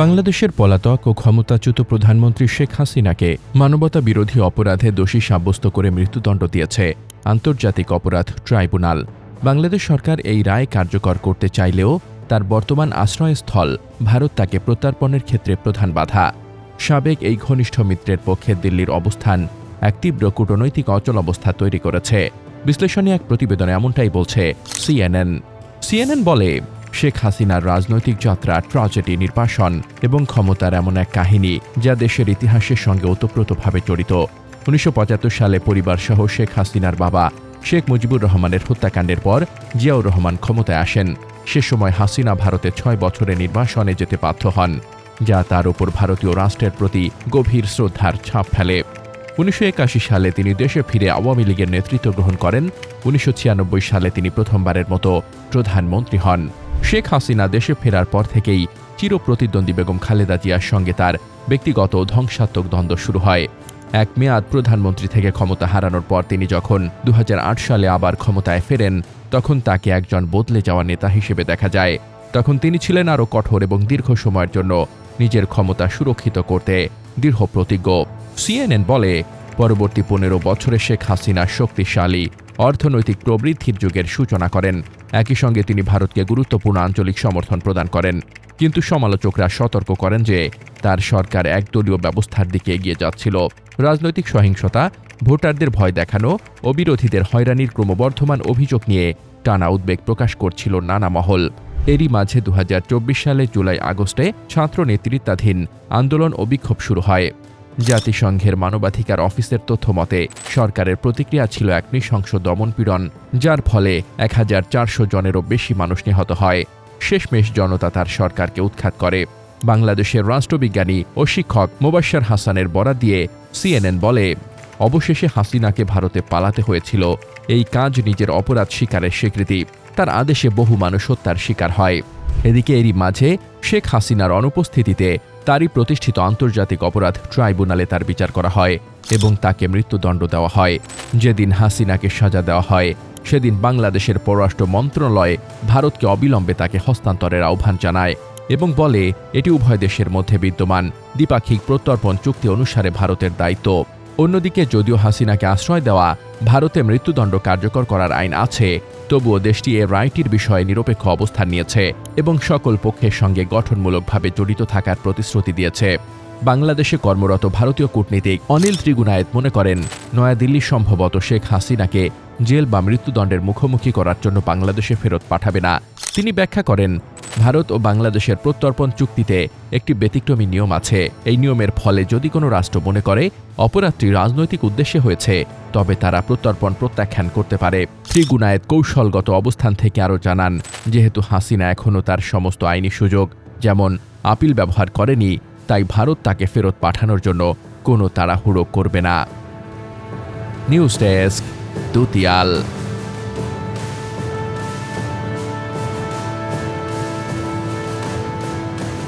বাংলাদেশের পলাতক ও ক্ষমতাচ্যুত প্রধানমন্ত্রী শেখ হাসিনাকে মানবতা বিরোধী অপরাধে দোষী সাব্যস্ত করে মৃত্যুদণ্ড দিয়েছে আন্তর্জাতিক অপরাধ ট্রাইব্যুনাল। বাংলাদেশ সরকার এই রায় কার্যকর করতে চাইলেও তার বর্তমান আশ্রয়স্থল ভারত তাকে প্রত্যার্পণের ক্ষেত্রে প্রধান বাধা। সাবেক এই ঘনিষ্ঠ মিত্রের পক্ষে দিল্লির অবস্থান এক তীব্র কূটনৈতিক অচল অবস্থা তৈরি করেছে। বিশ্লেষণী এক প্রতিবেদনে এমনটাই বলছে সিএনএন। সিএনএন বলে শেখ হাসিনার রাজনৈতিক যাত্রা ট্রাজেডি নির্বাসন এবং ক্ষমতার এমন এক কাহিনী যা দেশের ইতিহাসের সঙ্গে ওতপ্রোতভাবে জড়িত। উনিশশো পঁচাত্তর সালে পরিবারসহ শেখ হাসিনার বাবা শেখ মুজিবুর রহমানের হত্যাকাণ্ডের পর জিয়াউর রহমান ক্ষমতায় আসেন। সে সময় হাসিনা ভারতে ছয় বছরে নির্বাসনে যেতে বাধ্য হন, যা তার উপর ভারতীয় রাষ্ট্রের প্রতি গভীর শ্রদ্ধার ছাপ ফেলে। উনিশশো একাশি সালে তিনি দেশে ফিরে আওয়ামী লীগের নেতৃত্ব গ্রহণ করেন। উনিশশো ছিয়ানব্বই সালে তিনি প্রথমবারের মতো প্রধানমন্ত্রী হন। শেখ হাসিনা দেশে ফেরার পর থেকেই চিরপ্রতিদ্বন্দ্বী বেগম খালেদা জিয়ার সঙ্গে তার ব্যক্তিগত ধ্বংসাত্মক দ্বন্দ্ব শুরু হয়। এক মেয়াদ প্রধানমন্ত্রী থেকে ক্ষমতা হারানোর পর তিনি যখন দু হাজার আট সালে আবার ক্ষমতায় ফেরেন, তখন তাকে একজন বদলে যাওয়া নেতা হিসেবে দেখা যায়। তখন তিনি ছিলেন আরও কঠোর এবং দীর্ঘ সময়ের জন্য নিজের ক্ষমতা সুরক্ষিত করতে দৃঢ় প্রতিজ্ঞ সিএনএন বলে, পরবর্তী পনেরো বছরে শেখ হাসিনা শক্তিশালী অর্থনৈতিক প্রবৃদ্ধির যুগের সূচনা করেন। একই সঙ্গে তিনি ভারতকে গুরুত্বপূর্ণ আঞ্চলিক সমর্থন প্রদান করেন। কিন্তু সমালোচকরা সতর্ক করেন যে, তার সরকার একদলীয় ব্যবস্থার দিকে এগিয়ে যাচ্ছিল। রাজনৈতিক সহিংসতা, ভোটারদের ভয় দেখানো ও বিরোধীদের হয়রানির ক্রমবর্ধমান অভিযোগ নিয়ে টানা উদ্বেগ প্রকাশ করছিল নানা মহল। এরই মাঝে দু হাজার চব্বিশ সালে জুলাই আগস্টে ছাত্র নেতৃত্বাধীন আন্দোলন ও বিক্ষোভ শুরু হয়। জাতিসংঘের মানবাধিকার অফিসের তথ্য মতে, সরকারের প্রতিক্রিয়া ছিল এক নৃশংস দমনপীড়ন, যার ফলে এক হাজার চারশো জনেরও বেশি মানুষ নিহত হয়। শেষমেশ জনতা তার সরকারকে উৎখাত করে। বাংলাদেশের রাষ্ট্রবিজ্ঞানী ও শিক্ষক মোবাশ্বর হাসানের বরাত দিয়ে সিএনএন বলে, অবশেষে হাসিনাকে ভারতে পালাতে হয়েছিল। এই কাজ নিজের অপরাধ স্বীকারের স্বীকৃতি। তার আদেশে বহু মানুষ হত্যার শিকার হয়। এদিকে এরই মাঝে শেখ হাসিনার অনুপস্থিতিতে তারই প্রতিষ্ঠিত আন্তর্জাতিক অপরাধ ট্রাইব্যুনালে তার বিচার করা হয় এবং তাকে মৃত্যুদণ্ড দেওয়া হয়। যেদিন হাসিনাকে সাজা দেওয়া হয়, সেদিন বাংলাদেশের পররাষ্ট্র মন্ত্রণালয় ভারতকে অবিলম্বে তাকে হস্তান্তরের আহ্বান জানায় এবং বলে, এটি উভয় দেশের মধ্যে বিদ্যমান দ্বিপাক্ষিক প্রত্যর্পণ চুক্তি অনুসারে ভারতের দায়িত্ব। অন্যদিকে যদিও হাসিনাকে আশ্রয় দেওয়া ভারতে মৃত্যুদণ্ড কার্যকর করার আইন আছে, তবুও দেশটি এ রায়টির বিষয়ে নিরপেক্ষ অবস্থান নিয়েছে এবং সকল পক্ষের সঙ্গে গঠনমূলকভাবে জড়িত থাকার প্রতিশ্রুতি দিয়েছে। বাংলাদেশে কর্মরত ভারতীয় কূটনীতিক অনিল ত্রিগুনায়েত মনে করেন, নয়াদিল্লি সম্ভবত শেখ হাসিনাকে জেল বা মৃত্যুদণ্ডের মুখোমুখি করার জন্য বাংলাদেশে ফেরত পাঠাবে না। তিনি ব্যাখ্যা করেন ভারত ও বাংলাদেশের প্রত্যর্পণ চুক্তিতে একটি ব্যতিক্রমী নিয়ম আছে। এই নিয়মের ফলে যদি কোনো রাষ্ট্র মনে করে, অপরাধটি রাজনৈতিক উদ্দেশ্যে হয়েছে, তবে তারা প্রত্যর্পণ প্রত্যাখ্যান করতে পারে। ত্রিগুণায়েত কৌশলগত অবস্থান থেকে আরও জানান, যেহেতু হাসিনা এখনও তার সমস্ত আইনি সুযোগ, যেমন আপিল ব্যবহার করেনি, তাই ভারত তাকে ফেরত পাঠানোর জন্য কোনো তাড়াহুড়ো করবে না। News desk, দুতিয়াল।